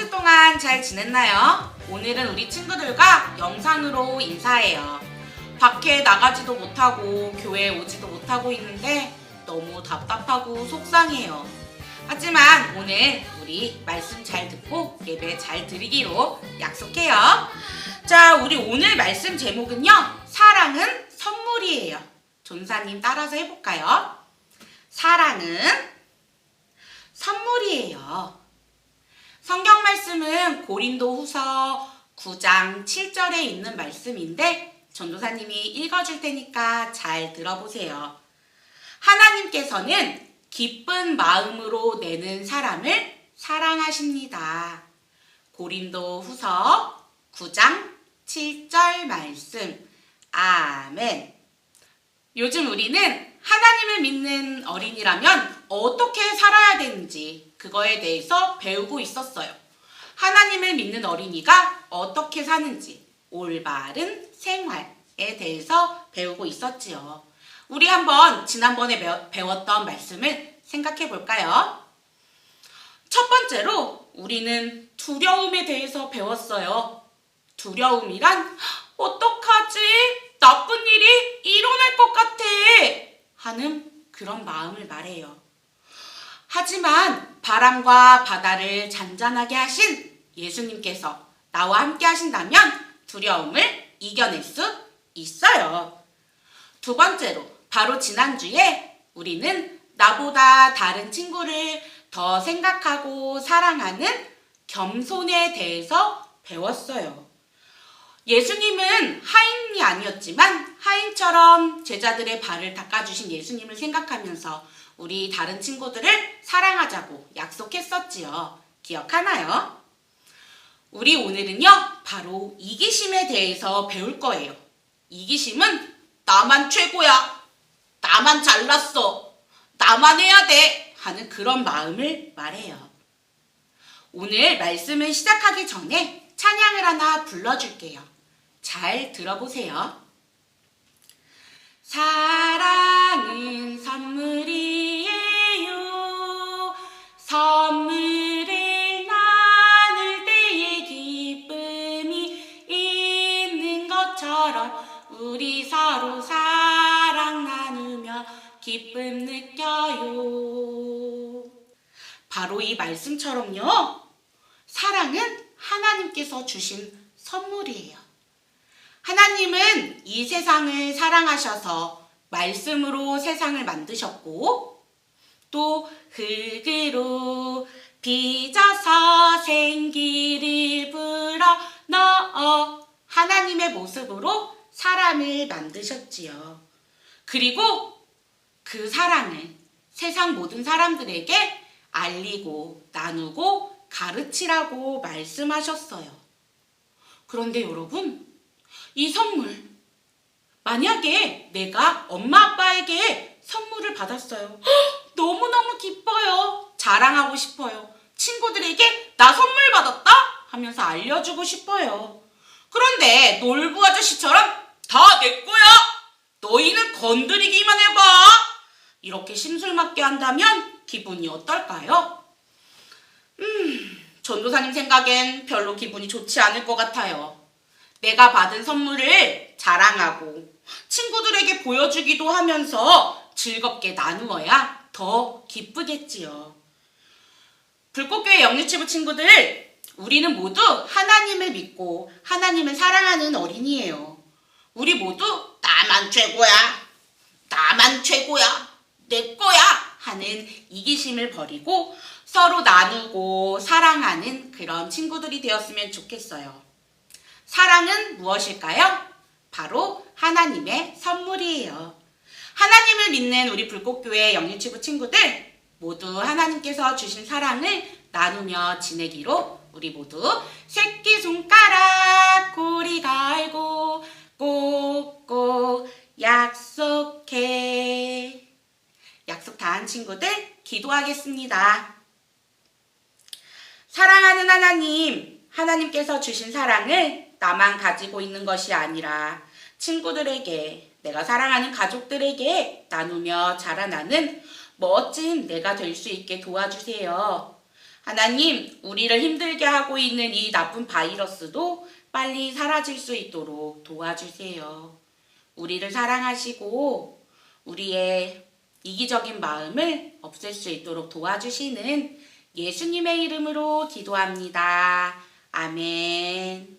주 동안 잘 지냈나요? 오늘은 우리 친구들과 영상으로 인사해요. 밖에 나가지도 못하고 교회에 오지도 못하고 있는데 너무 답답하고 속상해요. 하지만 오늘 우리 말씀 잘 듣고 예배 잘 드리기로 약속해요. 자, 우리 오늘 말씀 제목은요. 사랑은 선물이에요. 전사님 따라서 해볼까요? 사랑은 선물이에요. 성경 말씀은 고린도 후서 9장 7절에 있는 말씀인데 전도사님이 읽어줄 테니까 잘 들어보세요. 하나님께서는 기쁜 마음으로 내는 사람을 사랑하십니다. 고린도 후서 9장 7절 말씀. 아멘. 요즘 우리는 하나님을 믿는 어린이라면 어떻게 살아야 되는지 그거에 대해서 배우고 있었어요. 하나님을 믿는 어린이가 어떻게 사는지 올바른 생활에 대해서 배우고 있었지요. 우리 한번 지난번에 배웠던 말씀을 생각해 볼까요? 첫 번째로 우리는 두려움에 대해서 배웠어요. 두려움이란 어떡하지? 나쁜 일이 일어날 것 같아. 하는 그런 마음을 말해요. 하지만 바람과 바다를 잔잔하게 하신 예수님께서 나와 함께 하신다면 두려움을 이겨낼 수 있어요. 두 번째로 바로 지난주에 우리는 나보다 다른 친구를 더 생각하고 사랑하는 겸손에 대해서 배웠어요. 예수님은 하인이 아니었지만 하인처럼 제자들의 발을 닦아주신 예수님을 생각하면서 우리 다른 친구들을 사랑하자고 약속했었지요. 기억하나요? 우리 오늘은요, 바로 이기심에 대해서 배울 거예요. 이기심은 나만 최고야. 나만 잘났어. 나만 해야 돼. 하는 그런 마음을 말해요. 오늘 말씀을 시작하기 전에 찬양을 하나 불러줄게요. 잘 들어보세요. 사랑은 선물이에요. 것처럼 우리 서로 사랑 나누며 기쁨 느껴요. 바로 이 말씀처럼요. 사랑은 하나님께서 주신 선물이에요. 하나님은 이 세상을 사랑하셔서 말씀으로 세상을 만드셨고 또 흙으로 빚어서 생기를 불어 넣어 하나님의 모습으로 사람을 만드셨지요. 그리고 그 사랑을 세상 모든 사람들에게 알리고 나누고 가르치라고 말씀하셨어요. 그런데 여러분, 이 선물, 만약에 내가 엄마 아빠에게 선물을 받았어요. 헉, 너무너무 기뻐요. 자랑하고 싶어요. 친구들에게 나 선물 받았다? 하면서 알려주고 싶어요. 그런데 놀부 아저씨처럼 다 내 거야! 너희는 건드리기만 해봐! 이렇게 심술맞게 한다면 기분이 어떨까요? 음, 전도사님 생각엔 별로 기분이 좋지 않을 것 같아요. 내가 받은 선물을 자랑하고 친구들에게 보여주기도 하면서 즐겁게 나누어야 더 기쁘겠지요. 불꽃교회 영유치부 친구들, 우리는 모두 하나님을 믿고 하나님을 사랑하는 어린이에요. 우리 모두 나만 최고야, 나만 최고야, 내 거야 하는 이기심을 버리고 서로 나누고 사랑하는 그런 친구들이 되었으면 좋겠어요. 사랑은 무엇일까요? 바로 하나님의 선물이에요. 하나님을 믿는 우리 불꽃교회 영유치부 친구들 모두 하나님께서 주신 사랑을 나누며 지내기로 우리 모두 새끼 손가락 고리 갈고 꼭꼭 약속해. 친구들 기도하겠습니다. 사랑하는 하나님, 하나님께서 주신 사랑을 나만 가지고 있는 것이 아니라 친구들에게, 내가 사랑하는 가족들에게 나누며 자라나는 멋진 내가 될 수 있게 도와주세요. 하나님, 우리를 힘들게 하고 있는 이 나쁜 바이러스도 빨리 사라질 수 있도록 도와주세요. 우리를 사랑하시고 우리의 이기적인 마음을 없앨 수 있도록 도와주시는 예수님의 이름으로 기도합니다. 아멘.